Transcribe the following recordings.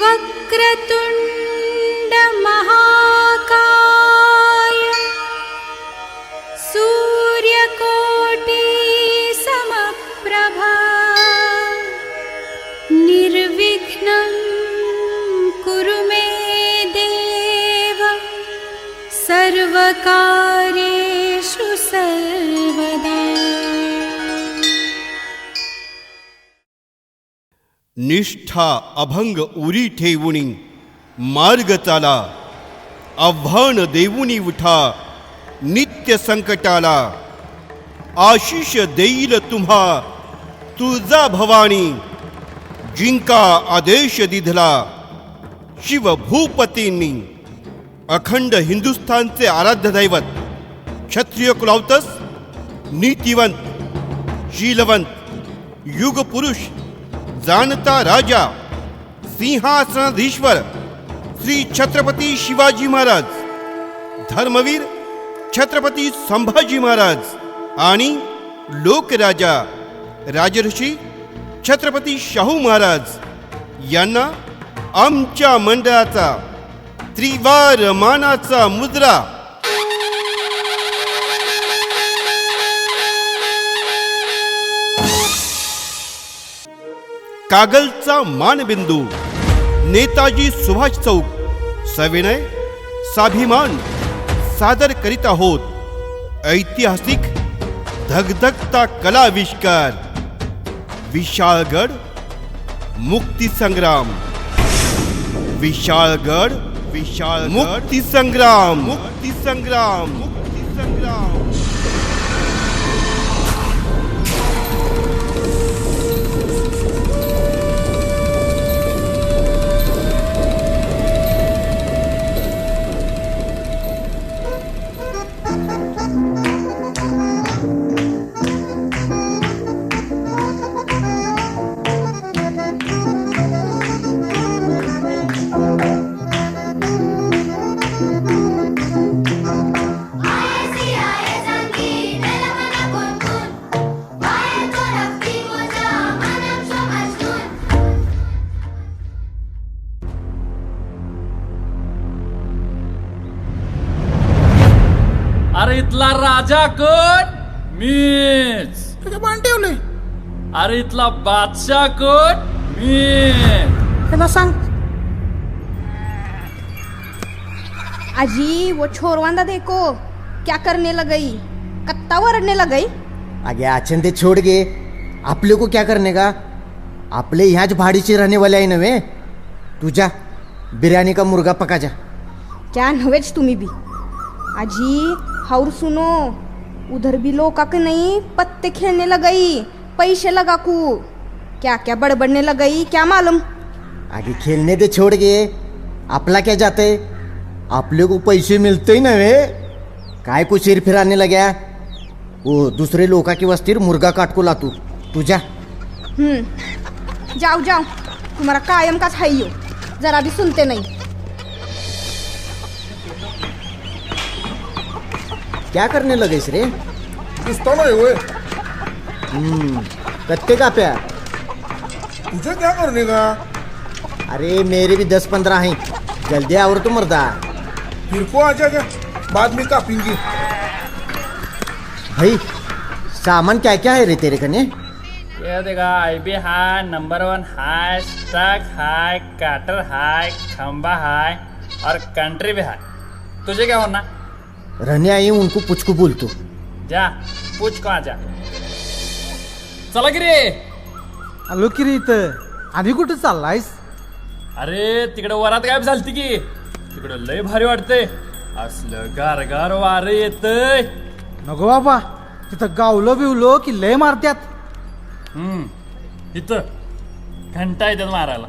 वक्रतुण्ड निष्ठा अभंग उरी ठेवुणी मार्ग चाला आव्हान देऊनी उठा नित्य संकटाला आशिष देईल तुम्हा तुळजा भवानी जिंका आदेश दिधला शिवभूपतींनी. अखंड हिंदुस्थानचे आराध्य दैवत क्षत्रिय कुलावतस नीतिवंत शीलवंत युगपुरुष जाणता राजा सिंहासनाधीश्वर श्री छत्रपती शिवाजी महाराज धर्मवीर छत्रपती संभाजी महाराज आणि लोकराजा राजर्षी छत्रपती शाहू महाराज यांना आमच्या मंडळाचा त्रिवार मानाचा मुद्रा कागलचा मानबिंदू. नेताजी सुभाष चौक. सविनय स्वाभिमान सादर करीत आहोत. ऐतिहासिक धगधगता कलाविष्कार विशाळगड मुक्तीसंग्राम विशाळगड विशाळ मुक्तीसंग्राम मुक्तीसंग्राम मुक्तीसंग्राम इथला राजा कोण मीच मान ठेवले अरे इथला बादशाह मीच. त्याला सांग. अजी वो छोरवांदा देखो. क्या करने लगई? कत्ता वरडने लगई? आगे आचन ते छोड़ गे आपले को क्या करने का? आपले ह्याच भाडीचे रहने वाले आहे नव्हे तुझ्या बिर्याणी का मुर्गा पका जा। क्या नवेच तुम्ही भी? अजी हाउर सुनो उधर भी लोका के नहीं पत्ते खेलने लगई पैसे लगा कू। क्या क्या बड़बड़ने लगई क्या मालूम? आगे खेलने दे छोड़ गे आपला क्या जाते? आपले को पैसे मिलते नव्हे काय को सिर फिराने लग्या वो दुसरे लोका की वस्तीर मुर्गा काट को लातू तुझ्या हम्म जाओ जाओ। तुम्हारा कायम का छाइयो जरा भी सुनते नहीं। क्या करने लगेस रे? दिसतो नाही होय कत्ते का प्या तुझे क्या करणे का? अरे मेरे भी दस पंद्रह हैं। जल्दी आवर तो मर्दा फिर को आ जाएगा बाद में कापेंगे। भाई सामान क्या क्या है रे तेरे कने ये देखा आई बी हाय नंबर वन हाय स्टक हाय काटर हाय खंबा हाय और कंट्री भी हाय। तुझे क्या होना? रहने आई हूँ उनको पुचकू बोलतो. जा पूछ कहाँ जा चला की रे. आलो की रे इथं. आधी कुठं चाललायस? अरे तिकडे वरात गायब झालती की. तिकडे लय भारी वाटते असलं गारगार वारं येतय. नको बाबा तिथं गावलो बिवलो की लय मारत्यात. हम्म इथं घंटा येतात मारायला.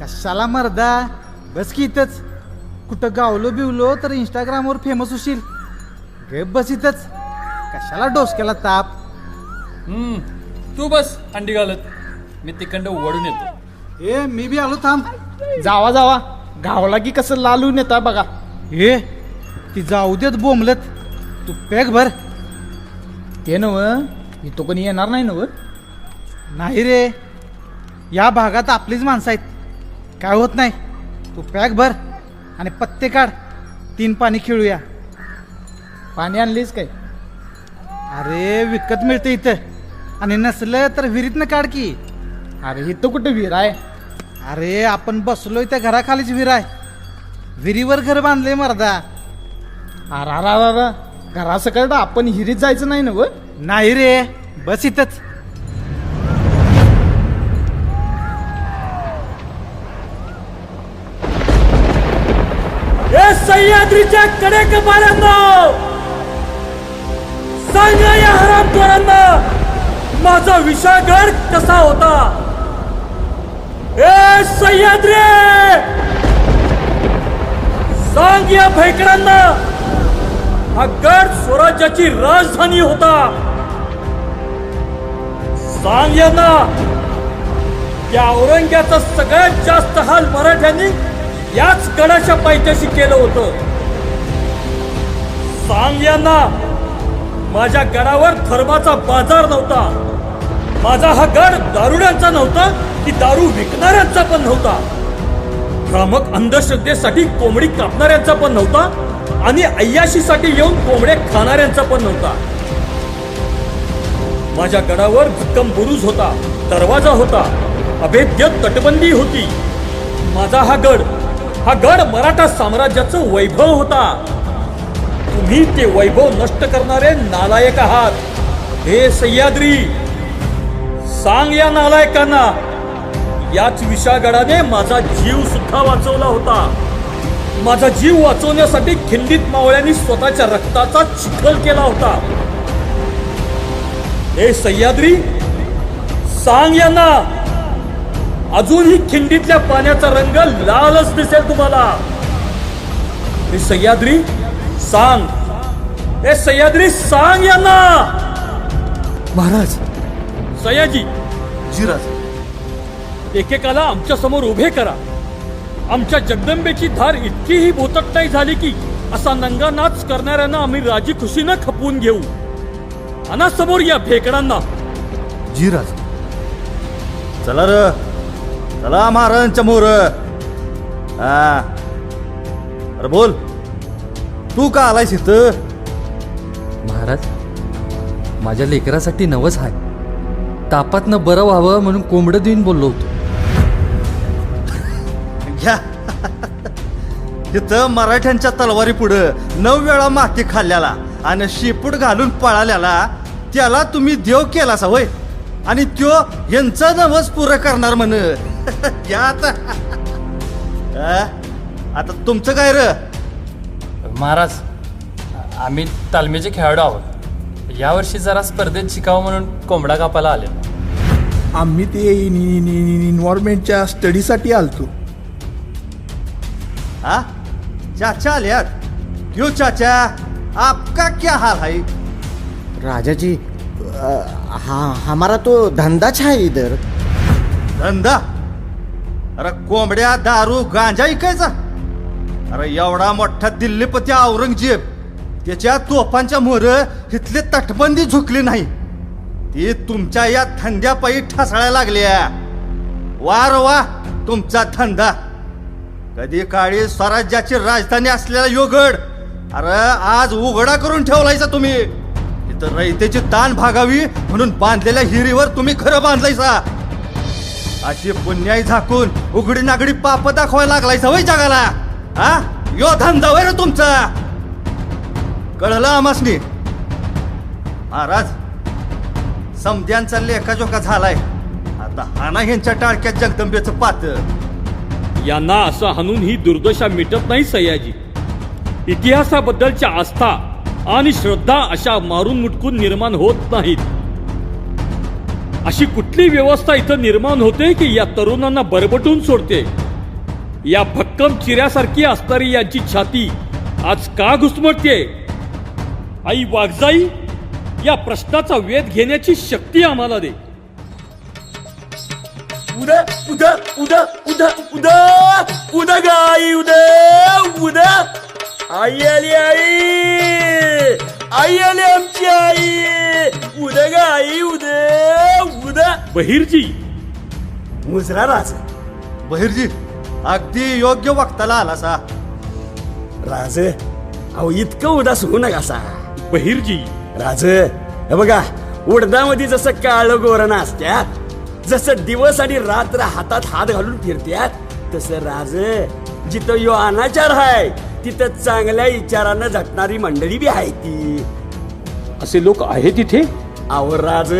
कशाला मर्दा? बस की इथंच. कुठं गावलो बिवलो तर इंस्टाग्रामवर फेमस होशील. गे बस इथंच. कशाला डोसक्याला ताप? हम्म तू बस अंडी घालत. मी तिकडं वडून येतो. ए मी बी आलो थांब. जावा जावा. गावला की कसं लालून येता बघा. ए ती जाऊ देत बोंबलत. तू पॅक भर. ते नव इथं कोणी येणार नाही नव. नाही रे. या भागात आपलीच माणसं आहेत. काय होत नाही. तू पॅक भर. आणि पत्ते काढ. तीन पाणी खेळूया. पाणी आणलीस काय? अरे विकत मिळते इथं. आणि नसलं तर विहिरीतनं काढ की. अरे इथं कुठं विहीर आहे? अरे आपण बसलोय त्या घराखालीच विहीर आहे. विहिरीवर घर बांधलंय मर्दा. अरे अरे अरे आपण हिरीत जायचं नाही ना व? नाही रे बस इथंच. या सह्याद्रीच्या कडेकपाऱ्यांना सांगा या हरामखोरांना माझा विशागड कसा होता? ए सह्याद्री! सांग या भैकडांना हा गड स्वराज्याची राजधानी होता. सांग यांना या औरंग्याचा सगळ्यात जास्त हाल मराठ्यांनी याच गडाच्या पायथ्याशी केलं होतं. सांग यांना माझ्या गडावर धर्माचा बाजार नव्हता. माझा हा गड दारुड्यांचा नव्हता की दारू विकणाऱ्यांचा पण नव्हता. भ्रामक अंधश्रद्धेसाठी कोंबडी कापणाऱ्यांचा पण नव्हता आणि अय्याशीसाठी येऊन कोंबडे खाणाऱ्यांचा पण नव्हता. माझ्या गडावर भक्कम बुरुज होता दरवाजा होता अभेद्य तटबंदी होती. माझा हा गड हा गड मराठा साम्राज्याचं वैभव होता. तुम्ही ते वैभव नष्ट करणारे नालायक आहात. हे सह्याद्री सांग या नालायकांना. याच विशागडाने माझा जीव सुद्धा वाचवला होता. माझा जीव वाचवण्यासाठी खिंडीत मावळ्यांनी स्वतःच्या रक्ताचा चिखल केला होता. हे सह्याद्री सांग यांना. अजूनही खिंडीतल्या पाण्याचा रंग लालच दिसेल तुम्हाला. हे सह्याद्री सांग. हे सह्याद्री सांग यांना. महाराज. सयाजी जिराज. एकेकाला आमच्यासमोर उभे करा. आमच्या जगदंबेची धार इतकीही बोतकटाई झाली की असा नंगा नाच करणाऱ्यांना आम्ही राजी खुशीनं खपवून घेऊ. आणा समोर या भेकडांना. जिराज. चला र. चला महाराजांच्या मोर हा. अरे बोल. तू का आलायस इथं? महाराज माझ्या लेकरासाठी नवस आहे तापातनं बरं व्हावं म्हणून कोंबडं देऊन बोललो होतो. घ्या. इथं मराठ्यांच्या तलवारी पुढं नऊ वेळा माती खाल्ल्याला आणि शेपूट घालून पळाल्याला त्याला तुम्ही देव केला होय. आणि त्यो यांचा नवस पुरं करणार म्हण. आता. हा? आता तुमचं काय र? महाराज आम्ही तालमीचे खेळाडू आहोत. यावर्षी जरा स्पर्धेत शिकावं म्हणून कोंबडा कापायला आले आम्ही ते इन्व्हायरमेंटच्या स्टडीसाठी आलतो. हा? चाचा आल्यात? क्यों चाचा आपका क्या हाल है? राजा जी अ, हाँ हमारा तो धंधा है इधर. धंदा? अरे कोंबड्या दारू गांजा ऐकायचा अरे एवढा मोठा दिल्लीपती औरंगजेब त्याच्या तोफांच्या मोर इथली तटबंदी झुकली नाही. ती तुमच्या या धंद्यापायी ठसाळायला लागल्या. वार वा तुमचा धंदा. कधी काळी स्वराज्याची राजधानी असलेला योगड अरे आज उघडा करून ठेवलायचा तुम्ही. इथं रयतेची ताण भागावी म्हणून बांधलेल्या हिरीवर तुम्ही खरं बांधलायसा. अशी पुण्याई झाकून उघडी नागडी पाप दाखवायला लागलाय सवय जगाला. हा? यो धंदा वय रे तुमचा. कळलं आमासनी? महाराज समध्यांचा लेखाजोखा झालाय. आता हाना ह्यांच्या टाळक्यात जगदंबेचं पात यांना असं हाणून ही दुर्दशा मिटत नाही सयाजी. इतिहासाबद्दलच्या आस्था आणि श्रद्धा अशा मारून मुटकून निर्माण होत नाहीत. अशी कुठली व्यवस्था इथं निर्माण होते की या तरुणांना बरबटून सोडते? या भक्कम चिऱ्यासारखी असणारी यांची छाती आज का घुसमटते? आई वाघजाई या प्रश्नाचा वेध घेण्याची शक्ती आम्हाला दे. उद्या उद्या उद्या उद्या उद्या उद्या गाई उद्या उद्या. आई आली आई. आई आली आमची आई. उद्या गाई उद्या उद्या बहिरजी. मुजरा राज. बहिरजी अगदी योग्य वक्ताला आला सा राज अहो इतकं उदास होऊ नका सा बहिरजी. राज हे बघा उडदामध्ये जसं काळ गोरण असत्यात जसं दिवस आणि रात्र हातात हात घालून फिरत्यात तसं राज जिथं यो अनाचार आहे तिथं चांगल्या विचारानं झटणारी मंडळी बी आहे ती. असे लोक आहेत तिथे अहो राज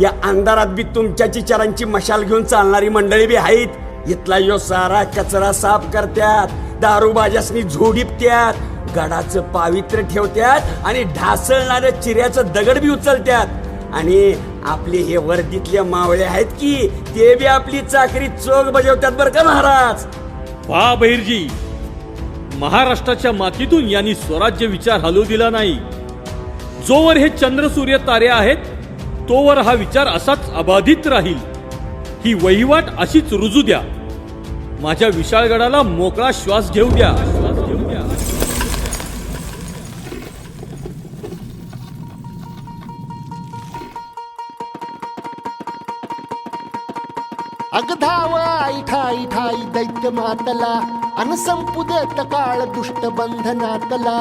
या अंधारात बी तुमच्या विचारांची मशाल घेऊन चालणारी मंडळी बी आहेत. इथला यो सारा कचरा साफ करत्यात दारूबाजासनी झोडीपत्यात गडाचं पावित्र्य ठेवत्यात आणि ढासळणाऱ्या चिऱ्याचं दगड बी उचलत्यात. आणि आपले हे वर्दीतले मावळे आहेत की ते बी आपली चाकरी चोख बजावतात बरं का महाराज? वा बहिरजी महाराष्ट्राच्या मातीतून यांनी स्वराज्य विचार हलवू दिला नाही. जोवर हे चंद्र सूर्य तारे आहेत तोवर हा विचार असाच अबाधित राहील. ही वहिवाट अशीच रुजू द्या. माझ्या विशाळगडाला मोकळा श्वास घेऊ द्या. श्वास घेऊ द्या अगधाव आई ठाई ठाई दैत्य मातला. अन काळ दुष्ट बंधनातला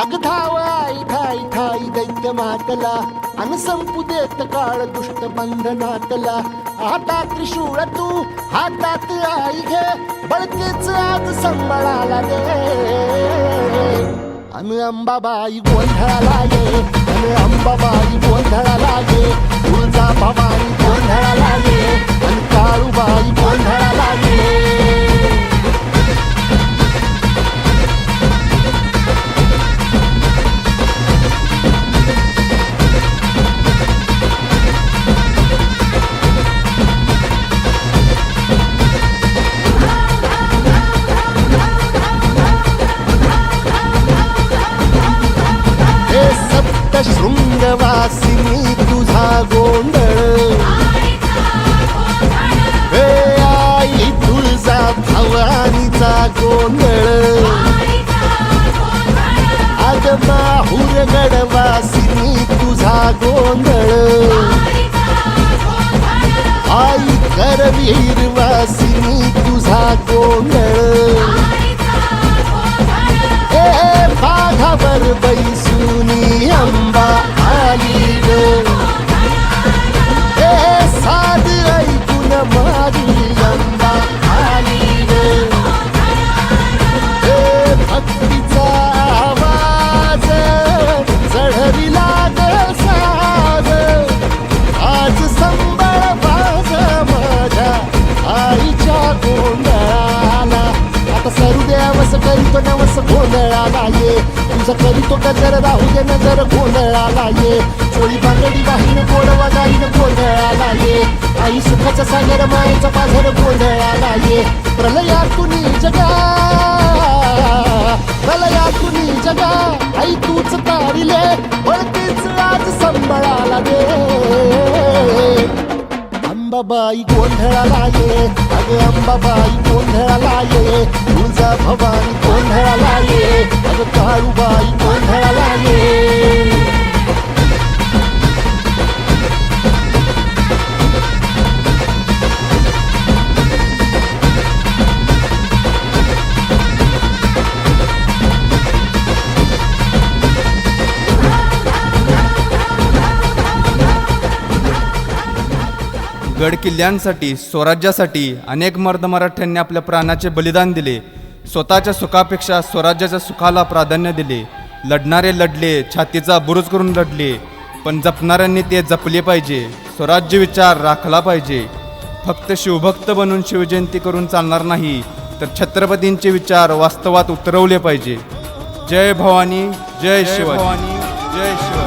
अगधावाई थाई थाई दैत्य मातला अन काळ दुष्ट बंधनातला आता त्रिशूळ तू हातात आई घे बळकेच आज संबळाला दे अन अंबाबाई गोंधळाला ये अन अंबाबाई गोंधळाला ये तुळजा भवानी गोंधळाला ये अन काळूबाई गोंधळाला गोंधळ अग माहूर गडवासिनी तुझा गोंधळ आई करवीर वासिनी तुझा गोंधळ ए बाघावर बैसुनी अंबा आली ग गोंधळाला ये चोळी बांगडी वाहीन गोडवा गाईन गोंधळाला ये आई सुखाचा सागर मायेचा पाझर गोंधळाला ये प्रलयातून जगा प्रलयातून जगा. आई तूच तारिले वळतीच आज संबळाला दे. अंबाबाई गोंधळाला ये अगं अंबाबाई गोंधळाला ये तुझा भवानी गोंधळाला ये अगं काळूबाई गोंधळाला गड किल्ल्यांसाठी स्वराज्यासाठी अनेक मर्द मराठ्यांनी आपल्या प्राणाचे बलिदान दिले. स्वतःच्या सुखापेक्षा स्वराज्याच्या सुखाला प्राधान्य दिले. लढणारे लढले छातीचा बुरुज करून लढले. पण जपणाऱ्यांनी ते जपले पाहिजे. स्वराज्य विचार राखला पाहिजे. फक्त शिवभक्त बनून शिवजयंती करून चालणार नाही तर छत्रपतींचे विचार वास्तवात उतरवले पाहिजे. जय भवानी जय शिव जय शिव